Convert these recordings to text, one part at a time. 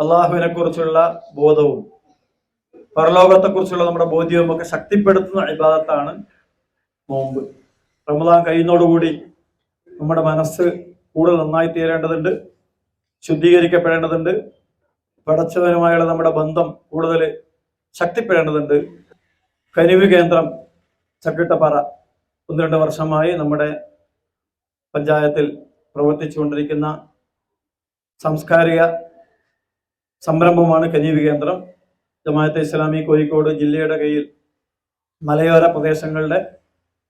അള്ളാഹുവിനെ കുറിച്ചുള്ള ബോധവും പരലോകത്തെ കുറിച്ചുള്ള നമ്മുടെ ബോധ്യവും ഒക്കെ ശക്തിപ്പെടുത്തുന്ന ഇബാദത്താണ് നോമ്പ്. റമദാൻ കഴിയുന്നതോടുകൂടി നമ്മുടെ മനസ്സ് കൂടുതൽ നന്നായി തീരേണ്ടതുണ്ട് ശുദ്ധീകരിക്കപ്പെടേണ്ടതുണ്ട് പടച്ചവനുമായുള്ള നമ്മുടെ ബന്ധം കൂടുതൽ ശക്തിപ്പെടേണ്ടതുണ്ട്. കനിവ് കേന്ദ്രം ചക്കിട്ടപ്പാറ ഒന്ന് രണ്ട് വർഷമായി നമ്മുടെ പഞ്ചായത്തിൽ പ്രവർത്തിച്ചുകൊണ്ടിരിക്കുന്ന സാംസ്കാരിക സംരംഭമാണ് കഞ്ഞീവ് കേന്ദ്രം. ജമാഅത്തെ ഇസ്ലാമി കോഴിക്കോട് ജില്ലയുടെ കയ്യിൽ മലയോര പ്രദേശങ്ങളുടെ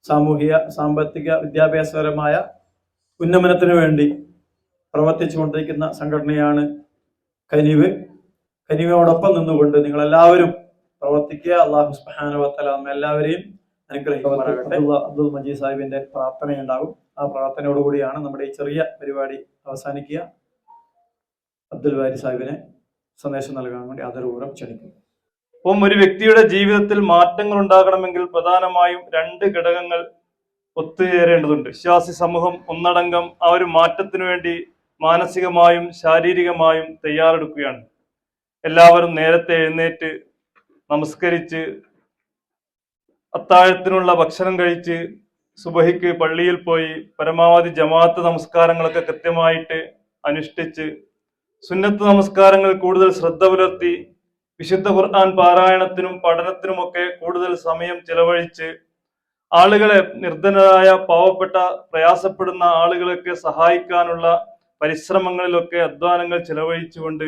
സാമൂഹിക സാമ്പത്തിക വിദ്യാഭ്യാസപരമായ ഉന്നമനത്തിനു വേണ്ടി പ്രവർത്തിച്ചുകൊണ്ടിരിക്കുന്ന സംഘടനയാണ് കനിവ്. കനിവയോടൊപ്പം നിന്നുകൊണ്ട് നിങ്ങൾ എല്ലാവരും പ്രവർത്തിക്കുക അള്ളാഹു നമ്മ എല്ലാവരെയും അനുഗ്രഹിക്കുമാറാകട്ടെ. അബ്ദുൽ മജീദ് സാഹിബിന്റെ പ്രാർത്ഥനയുണ്ടാകും ആ പ്രാർത്ഥനയോടുകൂടിയാണ് നമ്മുടെ ഈ ചെറിയ പരിപാടി അവസാനിക്കുക. അബ്ദുൽ വാരി സാഹിബിനെ സന്ദേശം നൽകാൻ വേണ്ടി ആദരപൂർവം ക്ഷണിക്കുന്നു. അപ്പം ഒരു വ്യക്തിയുടെ ജീവിതത്തിൽ മാറ്റങ്ങൾ ഉണ്ടാകണമെങ്കിൽ പ്രധാനമായും രണ്ട് ഘടകങ്ങൾ ഒത്തുചേരേണ്ടതുണ്ട്. വിശ്വാസി സമൂഹം ഒന്നടങ്കം ആ ഒരു മാറ്റത്തിനു വേണ്ടി മാനസികമായും ശാരീരികമായും തയ്യാറെടുക്കുകയാണ്. എല്ലാവരും നേരത്തെ എഴുന്നേറ്റ് നമസ്കരിച്ച് അത്താഴത്തിനുള്ള ഭക്ഷണം കഴിച്ച് സുബഹിക്ക് പള്ളിയിൽ പോയി പരമാവധി ജമാഅത്ത് നമസ്കാരങ്ങളൊക്കെ കൃത്യമായിട്ട് അനുഷ്ഠിച്ച് സുന്നത്ത് നമസ്കാരങ്ങൾ കൂടുതൽ ശ്രദ്ധ പുലർത്തി വിശുദ്ധ ഖുർആൻ പാരായണത്തിനും പഠനത്തിനുമൊക്കെ കൂടുതൽ സമയം ചിലവഴിച്ച് ആളുകളെ നിർധനരായ പാവപ്പെട്ട പ്രയാസപ്പെടുന്ന ആളുകളൊക്കെ സഹായിക്കാനുള്ള പരിശ്രമങ്ങളിലൊക്കെ അധ്വാനങ്ങൾ ചിലവഴിച്ചുകൊണ്ട്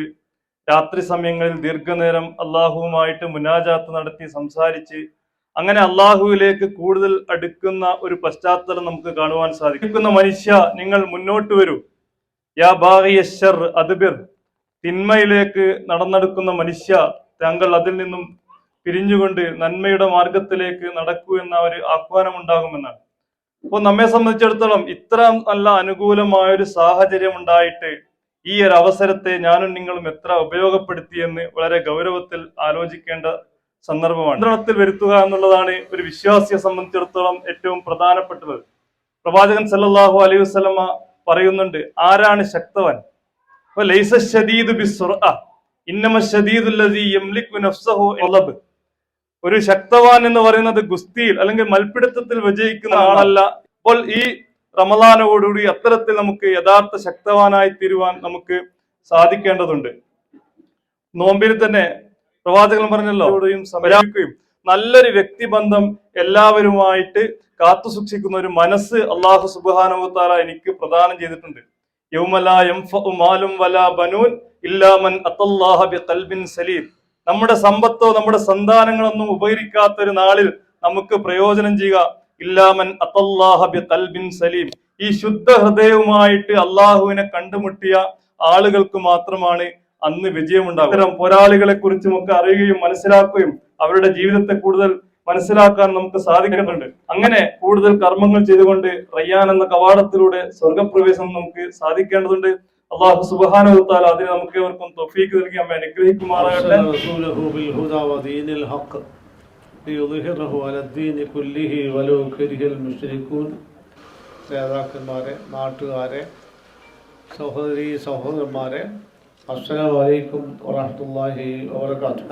രാത്രി സമയങ്ങളിൽ ദീർഘനേരം അള്ളാഹുവുമായിട്ട് മുനാജാത്ത് നടത്തി സംസാരിച്ച് അങ്ങനെ അള്ളാഹുവിലേക്ക് കൂടുതൽ അടുക്കുന്ന ഒരു പശ്ചാത്തലം നമുക്ക് കാണുവാൻ സാധിക്കും. മനുഷ്യ നിങ്ങൾ മുന്നോട്ട് വരൂ. യാ അദ്ബിർ. തിന്മയിലേക്ക് നടന്നെടുക്കുന്ന മനുഷ്യ താങ്കൾ അതിൽ നിന്നും പിരിഞ്ഞുകൊണ്ട് നന്മയുടെ മാർഗത്തിലേക്ക് നടക്കൂ എന്ന ഒരു ആഹ്വാനം ഉണ്ടാകുമെന്നാണ് അപ്പോൾ നമ്മെ സംബന്ധിച്ചിടത്തോളം ഇത്ര നല്ല അനുകൂലമായ ഒരു സാഹചര്യം ഉണ്ടായിട്ട് ഈ ഒരു അവസരത്തെ ഞാനും നിങ്ങളും എത്ര ഉപയോഗപ്പെടുത്തിയെന്ന് വളരെ ഗൗരവത്തിൽ ആലോചിക്കേണ്ട സന്ദർഭമാണ്. നിയന്ത്രണത്തിൽ വരുത്തുക എന്നുള്ളതാണ് ഒരു വിശ്വാസിയെ സംബന്ധിച്ചിടത്തോളം ഏറ്റവും പ്രധാനപ്പെട്ടത്. പ്രവാചകൻ സല്ലാഹു അലൈഹി പറയുന്നുണ്ട് ആരാണ് ശക്തവൻ? ഒരു ശക്തവാൻ എന്ന് പറയുന്നത് ഗുസ്തിയിൽ അല്ലെങ്കിൽ മൽപ്പിടുത്തത്തിൽ വിജയിക്കുന്ന ആളല്ല. അപ്പോൾ ഈ റമദാനോടുകൂടി അത്തരത്തിൽ നമുക്ക് യഥാർത്ഥ ശക്തവാനായി തീരുവാൻ നമുക്ക് സാധിക്കേണ്ടതുണ്ട്. നോമ്പിൽ തന്നെ പ്രവാചകൻ പറഞ്ഞല്ലോ സമരാക്കുകയും നല്ലൊരു വ്യക്തിബന്ധം എല്ലാവരുമായിട്ട് കാത്തു സൂക്ഷിക്കുന്ന ഒരു മനസ്സ് അള്ളാഹു സുബാനുത്താല എനിക്ക് പ്രദാനം ചെയ്തിട്ടുണ്ട്. സലീം. നമ്മുടെ സമ്പത്തോ നമ്മുടെ സന്താനങ്ങളൊന്നും ഉപകരിക്കാത്ത ഒരു നാളിൽ നമുക്ക് പ്രയോജനം ചെയ്യുക. ഇല്ലാമൻ അത്തല്ലാഹ സലീം. ഈ ശുദ്ധ ഹൃദയവുമായിട്ട് അള്ളാഹുവിനെ കണ്ടുമുട്ടിയ ആളുകൾക്ക് മാത്രമാണ് അന്ന് വിജയമുണ്ടാകും ഇത്തരം പോരാളികളെ കുറിച്ചും ഒക്കെ അറിയുകയും മനസ്സിലാക്കുകയും അവരുടെ ജീവിതത്തെ കൂടുതൽ മനസ്സിലാക്കാൻ നമുക്ക് സാധിക്കുന്നുണ്ട് അങ്ങനെ കൂടുതൽ കർമ്മങ്ങൾ ചെയ്തുകൊണ്ട് റയ്യാൻ എന്ന കവാടത്തിലൂടെ സ്വർഗപ്രവേശനം നമുക്ക് സാധിക്കേണ്ടതുണ്ട് അള്ളാഹു സുബാനുത്താൽ അതിന് നമുക്ക് ഏവർക്കും തൊഫീക്ക് നൽകി അമ്മ അനുഗ്രഹിക്കുമാറാകട്ടെ أرسل رسوله بالهدى ودين الحق ليظهره على الدين كله ولو كره المشركون നേതാക്കന്മാരെ നാട്ടുകാരെ സഹോദരി സഹോദരന്മാരെ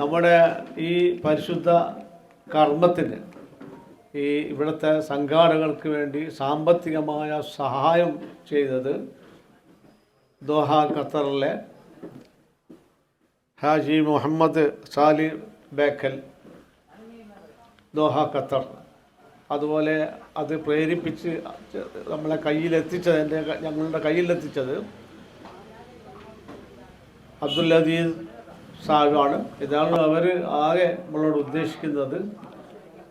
നമ്മുടെ ഈ പരിശുദ്ധ കർമ്മത്തിന് ഈ ഇവിടുത്തെ സംഘാടകർക്ക് വേണ്ടി സാമ്പത്തികമായ സഹായം ചെയ്തത് ദോഹ ഖത്തറിലെ ഹാജി മുഹമ്മദ് സാലി ബേക്കൽ ദോഹ ഖത്തർ. അതുപോലെ അത് പ്രേരിപ്പിച്ച് നമ്മളെ കയ്യിലെത്തിച്ചത് എന്റെ ഞങ്ങളുടെ കയ്യിലെത്തിച്ചത് അബ്ദുൽ അദീസ് സാഹിബാണ് ഇതാണ് അവർ ആകെ നമ്മളോട് ഉദ്ദേശിക്കുന്നത്.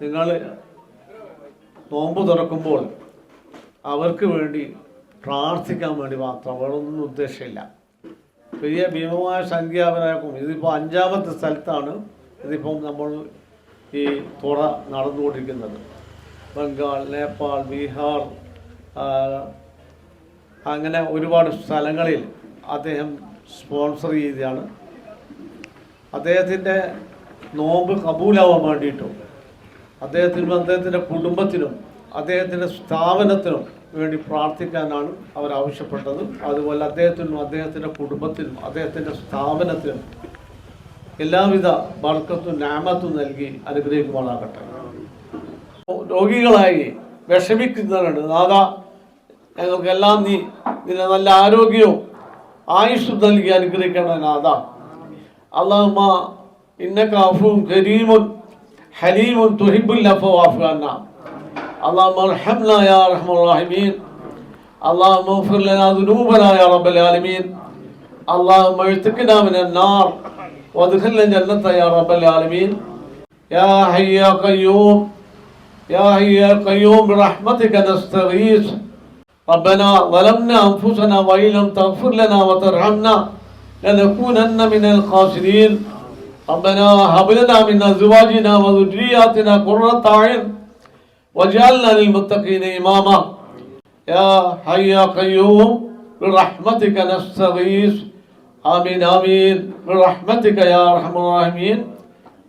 നിങ്ങൾ നോമ്പ് തുറക്കുമ്പോൾ അവർക്ക് വേണ്ടി പ്രാർത്ഥിക്കാൻ വേണ്ടി മാത്രം. വേറൊന്നും ഉദ്ദേശമില്ല. വലിയ ഭീമമായ സംഖ്യ അവരാക്കും ഇതിപ്പോൾ അഞ്ചാമത്തെ സ്ഥലത്താണ് ഇതിപ്പം നമ്മൾ ഈ തുറ നടന്നുകൊണ്ടിരിക്കുന്നത്. ബംഗാൾ നേപ്പാൾ ബീഹാർ അങ്ങനെ ഒരുപാട് സ്ഥലങ്ങളിൽ അദ്ദേഹം സ്പോൺസർ ചെയ്താണ് അദ്ദേഹത്തിന്റെ നോമ്പ് കബൂലാവാൻ വേണ്ടിയിട്ടും അദ്ദേഹത്തിനും അദ്ദേഹത്തിന്റെ കുടുംബത്തിനും അദ്ദേഹത്തിന്റെ സ്ഥാപനത്തിനും വേണ്ടി പ്രാർത്ഥിക്കാനാണ് അവർ ആവശ്യപ്പെട്ടത്. അതുപോലെ അദ്ദേഹത്തിനും അദ്ദേഹത്തിന്റെ കുടുംബത്തിനും അദ്ദേഹത്തിന്റെ സ്ഥാപനത്തിനും എല്ലാവിധ ബർക്കത്തും നാമത്തും നൽകി അനുഗ്രഹിക്കുമാറാകട്ടെ. രോഗികളായി വിഷമിക്കുന്നവരുണ്ട്. ദാദാ ഞങ്ങൾക്കെല്ലാം നീ നല്ല ആരോഗ്യവും ആയുസ്സും നൽകി അനുഗ്രഹിക്കണം നാഥ അള്ളാഹുമ്മ ഇന്നക അഫുവും കരീമുൻ ഹലീമുൻ തുഹിബുൽ അഫു അഫ്ഗാന اللهم ارحمنا يا ارحم الراحمين اللهم اغفر لنا ذنوبنا يا رب العالمين اللهم اعتقنا من النار وادخلنا الجنة يا رب العالمين يا حي يا قيوم يا حي يا قيوم برحمتك نستغيث ربنا ظلمنا أنفسنا وإن لم تغفر لنا وترحمنا لنكونن من الخاسرين. ربنا هب لنا من أزواجنا وذرياتنا قرة أعين واجعلنا للمتقين إماما. يا حي يا قيوم برحمتك نستغيث. آمين آمين. برحمتك يا أرحم الراحمين.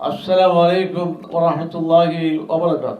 السلام عليكم ورحمة الله وبركاته.